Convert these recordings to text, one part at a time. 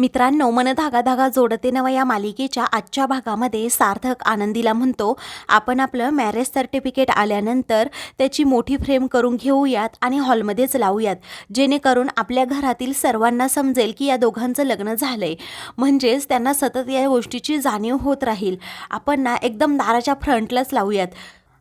मित्रांनो मन धागा धागा जोडते नवा या मालिकेच्या आजच्या भागामध्ये सार्थक आनंदीला म्हणतो आपण आपलं मॅरेज सर्टिफिकेट आल्यानंतर त्याची मोठी फ्रेम करून घेऊयात आणि हॉलमध्येच लावूयात जेणेकरून आपल्या घरातील सर्वांना समजेल की या दोघांचं लग्न झालंय. म्हणजेच त्यांना सतत या गोष्टीची जाणीव होत राहील. आपण ना एकदम दाराच्या फ्रंटलाच लावूयात.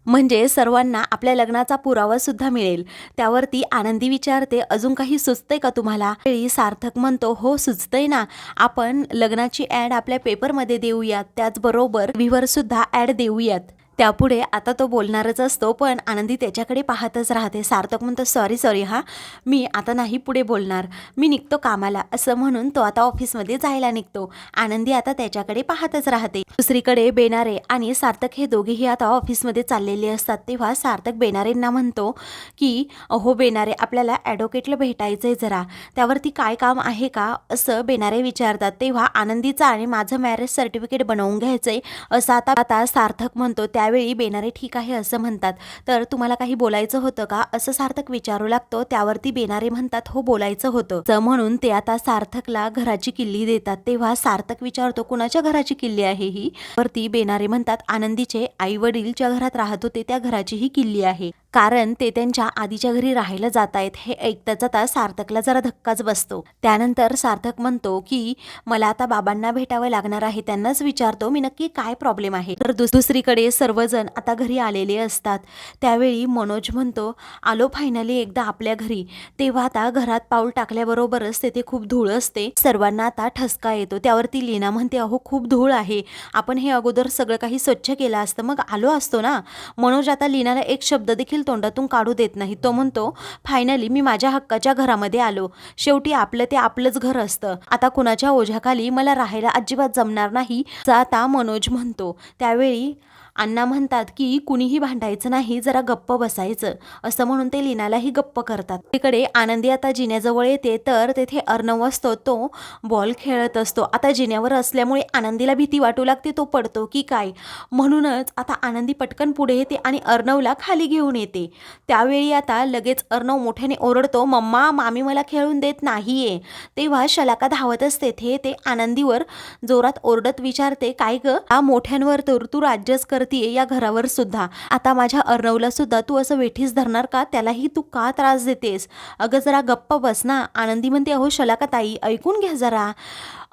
म्हणजे सर्वांना आपल्या लग्नाचा पुरावा सुद्धा मिळेल. त्यावरती आनंदी विचारते अजून काही सुचतंय का तुम्हाला? वेळी सार्थक म्हणतो हो सुचतंय ना. आपण लग्नाची ॲड आपल्या पेपरमध्ये देऊयात. त्याचबरोबर व्हीवर सुद्धा ॲड देऊयात. त्यापुढे आता तो बोलणारच असतो पण आनंदी त्याच्याकडे पाहतच राहते. सार्थक म्हणतो सॉरी सॉरी हां. मी आता नाही पुढे बोलणार. मी निघतो कामाला. असं म्हणून तो आता ऑफिसमध्ये जायला निघतो. आनंदी आता त्याच्याकडे पाहतच राहते. दुसरीकडे बेनारे आणि सार्थक हे दोघेही आता ऑफिसमध्ये चाललेले असतात. तेव्हा सार्थक बेनारेंना म्हणतो की अहो बेनारे आपल्याला ॲडव्होकेटला आहे जरा. त्यावरती काय काम आहे का? असं बेनारे विचारतात. तेव्हा आनंदीचं आणि माझं मॅरेज सर्टिफिकेट बनवून घ्यायचं आहे असं आता आता सार्थक म्हणतो त्या त्यावेळी बेनारे ठीक आहे असं म्हणतात. तर तुम्हाला काही बोलायचं होतं का? असं सार्थक विचारू लागतो. त्यावरती बेनारे म्हणतात हो बोलायचं होतं. म्हणून ते आता सार्थकला घराची किल्ली देतात. तेव्हा सार्थक विचारतो कुणाच्या घराची किल्ली आहे ही? वरती बेनारे म्हणतात आनंदीचे आई वडील ज्या घरात राहत होते त्या घराची ही किल्ली आहे. कारण ते त्यांच्या आधीच्या घरी राहायला जात आहेत हे ऐकता जाता सार्थकला जरा धक्काच बसतो. त्यानंतर सार्थक म्हणतो की मला आता बाबांना भेटावं लागणार आहे त्यांनाच विचारतो मी नक्की काय प्रॉब्लेम आहे? तर दुस- दुसरीकडे सर्वजण आता घरी आलेले असतात. त्यावेळी मनोज म्हणतो आलो फायनली एकदा आपल्या घरी. तेव्हा आता घरात पाऊल टाकल्याबरोबरच तेथे खूप धूळ असते. सर्वांना आता ठसका येतो. त्यावरती लीना म्हणते अहो खूप धूळ आहे. आपण हे अगोदर सगळं काही स्वच्छ केलं असतं मग आलो असतो ना? मनोज आता लीनाला एक शब्द देखील तोंडातून काढू देत नाही. तो म्हणतो फायनली मी माझ्या हक्काच्या घरामध्ये आलो. शेवटी आपलं ते आपलंच घर असतं. आता कुणाच्या ओझ्याखाली मला राहायला अजिबात जमणार नाही. असं आता मनोज म्हणतो. त्यावेळी अण्णा म्हणतात की कुणीही भांडायचं नाही जरा गप्प बसायचं. असं म्हणून ते लीनालाही गप्प करतात. तिकडे आनंदी आता जिन्याजवळ येते तर तेथे अर्णव असतो. तो बॉल खेळत असतो. आता जिन्यावर असल्यामुळे आनंदीला भीती वाटू लागते. तो पडतो की काय? म्हणूनच आता आनंदी पटकन पुढे येते आणि अर्णवला खाली घेऊन येते. त्यावेळी आता लगेच अर्णव मोठ्याने ओरडतो मम्मा मामी मला खेळून देत नाहीये. तेव्हा शलाका धावत असते. ते ते आनंदीवर जोरात ओरडत विचारते काय ग? हा मोठ्यांवर तर तू राज्यच करतीये या घरावर सुद्धा. आता माझ्या अर्णवला सुद्धा तू असं वेठीस धरणार का? त्यालाही तू का त्रास देतेस? अगं जरा गप्प बस ना. आनंदी म्हणते अहो शलाका ताई ऐकून घ्या जरा.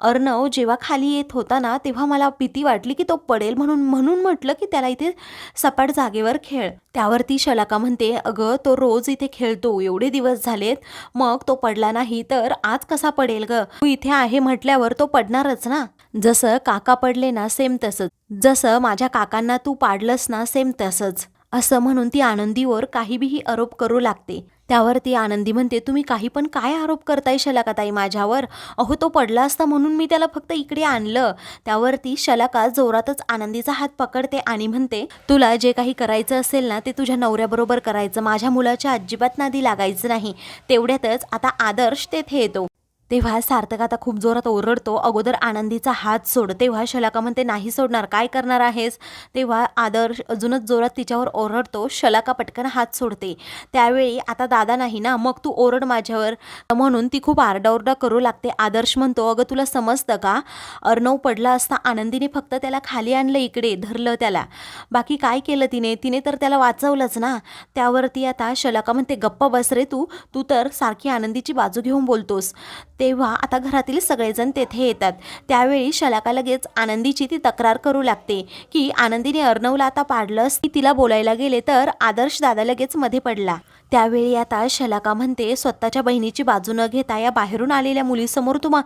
अर्णव जेव्हा खाली येत होता ना तेव्हा मला भीती वाटली की तो पडेल म्हणून म्हणून म्हटलं की त्याला इथे सपाट जागेवर खेळ. त्यावरती शलाका म्हणते अगं तो रोज इथे खेळतो एवढे दिवस झालेत मग तो पडला नाही तर आज कसा पडेल ग? तू इथे आहे म्हटल्यावर तो पडणारच ना? जसं काका पडले ना सेम तसंच. जसं माझ्या काकांना तू पाडलंस ना सेम तसंच. असं म्हणून ती आनंदीवर काहीबीही आरोप करू लागते. त्यावर ती आनंदी म्हणते तुम्ही काही पण काय आरोप करताय शलाकाताई माझ्यावर? अहो तो पडला असता म्हणून मी त्याला फक्त इकडे आणलं. त्यावरती शलाका जोरातच आनंदीचा हात पकडते आणि म्हणते तुला जे काही करायचं असेल ना ते तुझ्या नवऱ्याबरोबर करायचं. माझ्या मुलाच्या अजिबात नादी लागायचं नाही. तेवढ्यातच आता आदर्श तेथे येतो. तेव्हा सार्थक आता खूप जोरात ओरडतो अगोदर आनंदीचा हात सोड तेव्हा शलाका म्हणते नाही सोडणार काय करणार आहेस? तेव्हा आदर्श अजूनच जोरात तिच्यावर ओरडतो शलाका पटकन हात सोडते. त्यावेळी आता दादा नाही ना मग तू ओरड माझ्यावर. म्हणून ती खूप आरडाओरडा करू लागते. आदर्श म्हणतो अगं तुला समजतं का? अर्णव पडला असता आनंदीने फक्त त्याला खाली आणलं इकडे धरलं त्याला. बाकी काय केलं तिने? तिने तर त्याला वाचवलंच ना. त्यावरती आता शलाका म्हणते गप्प बस रे तू तू तर सारखी आनंदीची बाजू घेऊन बोलतोस. तेव्हा आता घरातील सगळेजण तेथे येतात. त्यावेळी शलाका लगेच आनंदीची ती तक्रार करू लागते की आनंदीने अर्णवला आता पाडलंस की तिला बोलायला गेले तर आदर्श दादा लगेच मध्ये पडला. त्यावेळी आता शलाका म्हणते स्वतःच्या बहिणीची बाजू न घेता या बाहेरून आलेल्या मुलीसमोर तू मा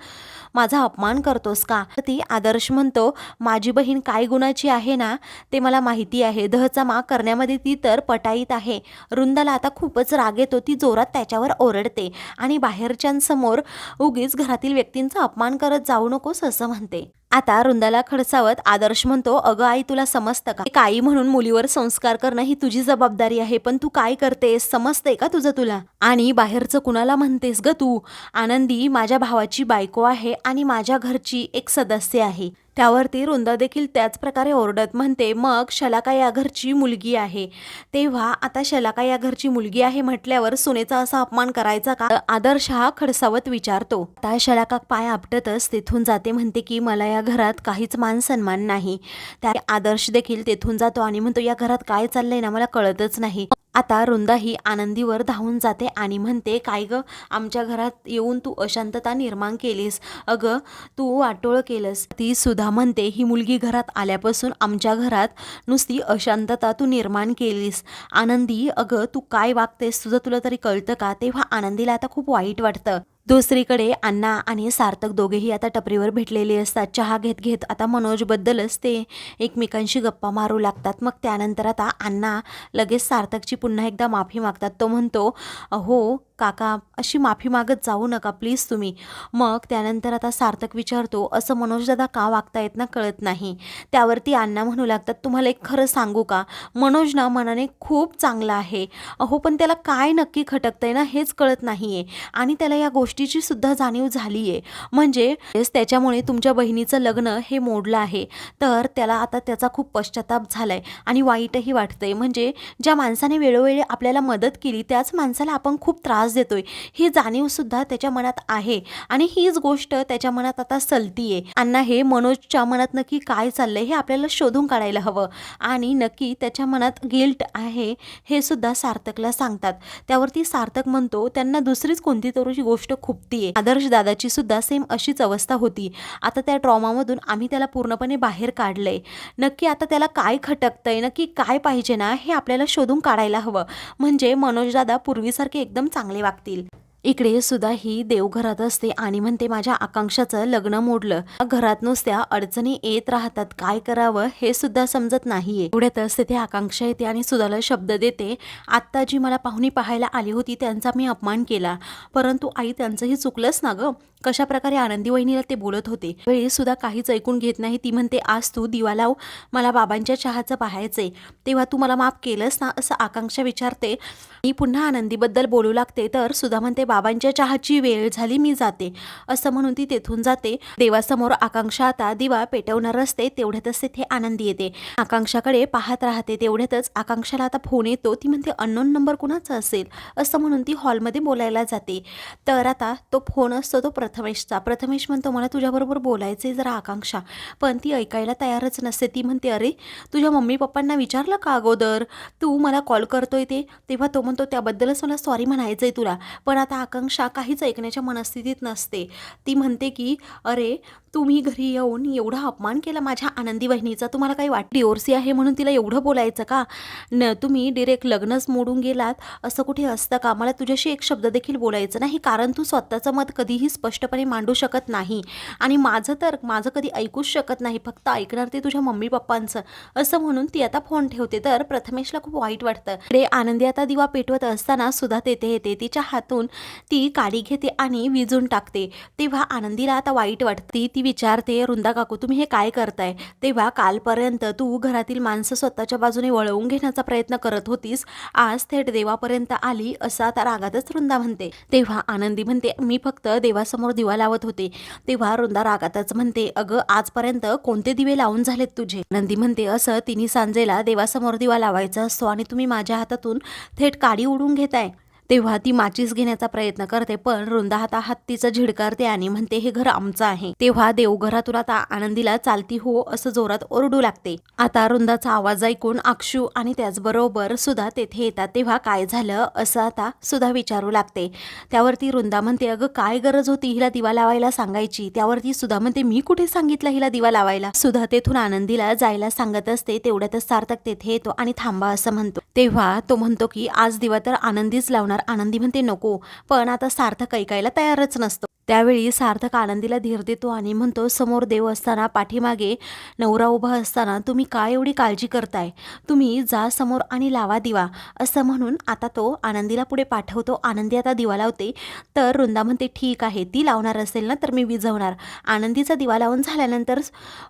माझा अपमान करतोस का? ती आदर्श म्हणतो माझी बहीण काय गुणाची आहे ना ते मला माहिती आहे. दहचा मा करण्यामध्ये ती तर पटाईत आहे. रुंदाला आता खूपच राग येतो ती जोरात त्याच्यावर ओरडते आणि बाहेरच्यांसमोर उगीच घरातील व्यक्तींचा अपमान करत जाऊ नकोस असं म्हणते. आता रुंदाला खडसावत आदर्श म्हणतो अगं आई तुला समजतं का? एक आई म्हणून मुलीवर संस्कार करणं ही तुझी जबाबदारी आहे पण तू काय करतेस? समजतंय का तुझं तुला? आणि बाहेरचं कुणाला म्हणतेस ग तू? आनंदी माझ्या भावाची बायको आहे आणि माझ्या घरची एक सदस्य आहे. त्यावरती वृंदा देखील त्याच प्रकारे ओरडत म्हणते मग शलाका या घरची मुलगी आहे. तेव्हा आता शलाका या घरची मुलगी आहे म्हटल्यावर सुनेचा असा अपमान करायचा का? आदर्श हा खडसावत विचारतो. आता शलाका पाय आपटतच तेथून जाते म्हणते की मला या घरात काहीच मान सन्मान नाही. त्या आदर्श देखील तेथून जातो आणि म्हणतो या घरात काय चाललंय ना मला कळतच नाही. आता रुंदा ही आनंदीवर धावून जाते आणि म्हणते काय ग आमच्या घरात येऊन तू अशांतता निर्माण केलीस. अगं तू वाटोळ केलंस. ती सुद्धा म्हणते ही मुलगी घरात आल्यापासून आमच्या घरात नुसती अशांतता तू निर्माण केलीस. आनंदी अगं तू काय वागतेस? तुझं तुला तरी कळतं का? तेव्हा आनंदीला आता खूप वाईट वाटतं. दुसरीकडे अण्णा आणि सार्थक दोघेही आता टपरीवर भेटलेले असतात. चहा घेत घेत आता मनोजबद्दलच ते एकमेकांशी गप्पा मारू लागतात. मग त्यानंतर आता अण्णा लगेच सार्थकची पुन्हा एकदा माफी मागतात. तो म्हणतो हो काका अशी माफी मागत जाऊ नका प्लीज तुम्ही. मग त्यानंतर आता सार्थक विचारतो असं मनोजदादा का वागतायत ना कळत नाही. त्यावरती अण्णा म्हणू लागतात तुम्हाला एक खरं सांगू का? मनोज ना मनाने खूप चांगला आहे. अहो पण त्याला काय नक्की खटकतंय ना हेच कळत नाही आहे आणि त्याला या गोष्टीची सुद्धा जाणीव झाली आहे म्हणजे त्याच्यामुळे तुमच्या बहिणीचं लग्न हे मोडलं आहे. तर त्याला आता त्याचा खूप पश्चाताप झालाय आणि वाईटही वाटतंय. म्हणजे ज्या माणसाने वेळोवेळी आपल्याला मदत केली त्याच माणसाला आपण खूप त्रास देतोय. ही जाणीवसुद्धा त्याच्या मनात आहे आणि हीच गोष्ट त्याच्या मनात आता सलतीये. अण्णा हे मनोजच्या मनात नक्की काय चाललंय हे आपल्याला शोधून काढायला हवं आणि नक्की त्याच्या मनात गिल्ट आहे हे सुद्धा सार्थकला सांगतात. त्यावरती सार्थक म्हणतो त्यांना दुसरीच कोणती तरी गोष्ट खुपतीये आदर्श दादाची सुद्धा सेम अशीच अवस्था होती. आता त्या ट्रॉमामधून आम्ही त्याला पूर्णपणे बाहेर काढलंय. नक्की आता त्याला काय खटकतंय नक्की काय पाहिजे ना हे आपल्याला शोधून काढायला हवं. म्हणजे मनोजदादा पूर्वीसारखे एकदम चांगले वागतील. इकडे सुद्धा ही देवघरात असते आणि म्हणते माझ्या आकांक्षाचं लग्न मोडलं. घरात नुसत्या अडचणी येत राहतात. काय करावं हे सुद्धा समजत नाहीये. एवढ्यातच तिथे आकांक्षा येते आणि सुधाला शब्द देते आत्ता जी मला पाहुणी पाहायला आली होती त्यांचा मी अपमान केला. परंतु आई त्यांचंही चुकलंच ना ग. कशा प्रकारे आनंदी वहिनीला ते बोलत होते. वेळी सुद्धा काहीच ऐकून घेत नाही. ती म्हणते आज तू दिवा लाव. मला बाबांच्या चहाचं पाहायचंय. तेव्हा तू मला माफ केलंस ना? असं आकांक्षा विचारते. मी पुन्हा आनंदीबद्दल बोलू लागते तर सुद्धा म्हणते बाबांच्या चहाची वेळ झाली मी जाते. असं म्हणून ती तेथून जाते. देवासमोर आकांक्षा आता दिवा पेटवणार असते तेवढ्यातच तिथे आनंदी येते. आकांक्षाकडे पाहत राहते तेवढ्यातच आकांक्षाला आता फोन येतो. ती म्हणते अननोन नंबर कुणाचा असेल? असं म्हणून ती हॉलमध्ये बोलायला जाते. तर आता तो फोन असतो तो प्रथमेशचा. प्रथमेश म्हणतो मला तुझ्याबरोबर बोलायचं आहे जरा आकांक्षा. पण ती ऐकायला तयारच नसते. ती म्हणते अरे तुझ्या मम्मी पप्पांना विचारलं का अगोदर? तू मला कॉल करतोय ते. तेव्हा तो म्हणतो त्याबद्दलच मला सॉरी म्हणायचं आहे तुला. पण आता आकांक्षा काहीच ऐकण्याच्या मनस्थितीत नसते. ती म्हणते की अरे तुम्ही घरी येऊन एवढा अपमान केला माझ्या आनंदी बहिणीचा तुम्हाला काही वाट डिओरसी आहे म्हणून तिला एवढं बोलायचं का? न तुम्ही डिरेक्ट लग्नच मोडून गेलात असं कुठे असतं का? मला तुझ्याशी एक शब्द देखील बोलायचं नाही कारण तू स्वतःचं मत कधीही स्पष्टपणे मांडू शकत नाही. आणि माझं तर माझं कधी ऐकूच शकत नाही फक्त ऐकणार ते तुझ्या मम्मी पप्पांचं असं म्हणून ती आता फोन ठेवते. तर प्रथमेशला खूप वाईट वाटतं. रे आनंदी आता दिवा पेट पेटवत असताना सुद्धा तेथे येते. तिच्या हातून ती काडी घेते आणि विजून टाकते. तेव्हा आनंदीला आता वाईट वाटते. ती विचारते वृंदा काकू तुम्ही हे काय करताय? तेव्हा कालपर्यंत तू घरातील माणसं स्वतःच्या बाजूने वळवून घेण्याचा प्रयत्न करत होतीस. आज थेट देवापर्यंत आली असं आता रागातच वृंदा म्हणते. तेव्हा आनंदी म्हणते मी फक्त देवासमोर दिवा लावत होते. तेव्हा वृंदा रागातच म्हणते अगं आजपर्यंत कोणते दिवे लावून झालेत तुझे? आनंदी म्हणते असं तिने सांजेला देवासमोर दिवा लावायचा असतो आणि तुम्ही माझ्या हातातून थेट साडी उडून घेताय. तेव्हा ती माचीस घेण्याचा प्रयत्न करते पण रुंदा आता हत्तीचं झिडकारते आणि म्हणते हे घर आमचं आहे. तेव्हा देवघरातून आता आनंदीला चालती हो असं जोरात ओरडू लागते. आता रुंदाचा आवाज ऐकून अक्षू आणि त्याचबरोबर सुद्धा तेथे येतात. तेव्हा काय झालं असं आता सुद्धा विचारू लागते. त्यावरती रुंदा म्हणते अगं काय गरज होती हिला दिवा लावायला सांगायची? त्यावरती सुद्धा म्हणते मी कुठे सांगितलं हिला दिवा लावायला? सुद्धा तेथून आनंदीला जायला सांगत असते तेवढ्यातच सार्थक तेथे येतो आणि थांबा असं म्हणतो. तेव्हा तो म्हणतो की आज दिवा तर आनंदीच लावणार आनंदी म्हणते नको पण आता सार्थक ऐकायला तयारच नसतो. त्यावेळी सार्थक आनंदीला धीर देतो आणि म्हणतो समोर देव असताना पाठीमागे नवरा उभा असताना तुम्ही काय एवढी काळजी करताय? तुम्ही जा समोर आणि लावा दिवा. असं म्हणून आता तो आनंदीला पुढे पाठवतो. आनंदी आता दिवा लावते. तर वृंदा म्हणते ठीक आहे ती लावणार असेल ना तर मी विझवणार. आनंदीचा दिवा लावून झाल्यानंतर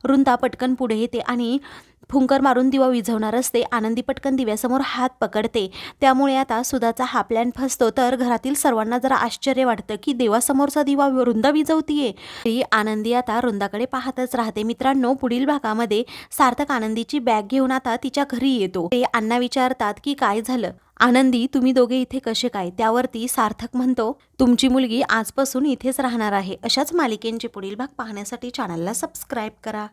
वृंदा पटकन पुढे येते आणि फुंकर मारून दिवा विझवणार असते आनंदी पटकन दिव्यासमोर हात पकडते. त्यामुळे आता सुधाचा हा प्लॅन फसतो. तर घरातील सर्वांना जरा आश्चर्य वाटतं की देवासमोरचा दिवा वृंदा विझवतीये. ही आनंदी आता रुंदाकडे पाहतच राहते. मित्रांनो पुढील भागामध्ये सार्थक आनंदीची बॅग घेऊन आता तिच्या घरी येतो. ते अण्णा विचारतात की काय झालं? आनंदी तुम्ही दोघे इथे कसे काय? त्यावरती सार्थक म्हणतो तुमची मुलगी आजपासून इथेच राहणार आहे. अशाच मालिकेंचे पुढील भाग पाहण्यासाठी चॅनलला सबस्क्राईब करा.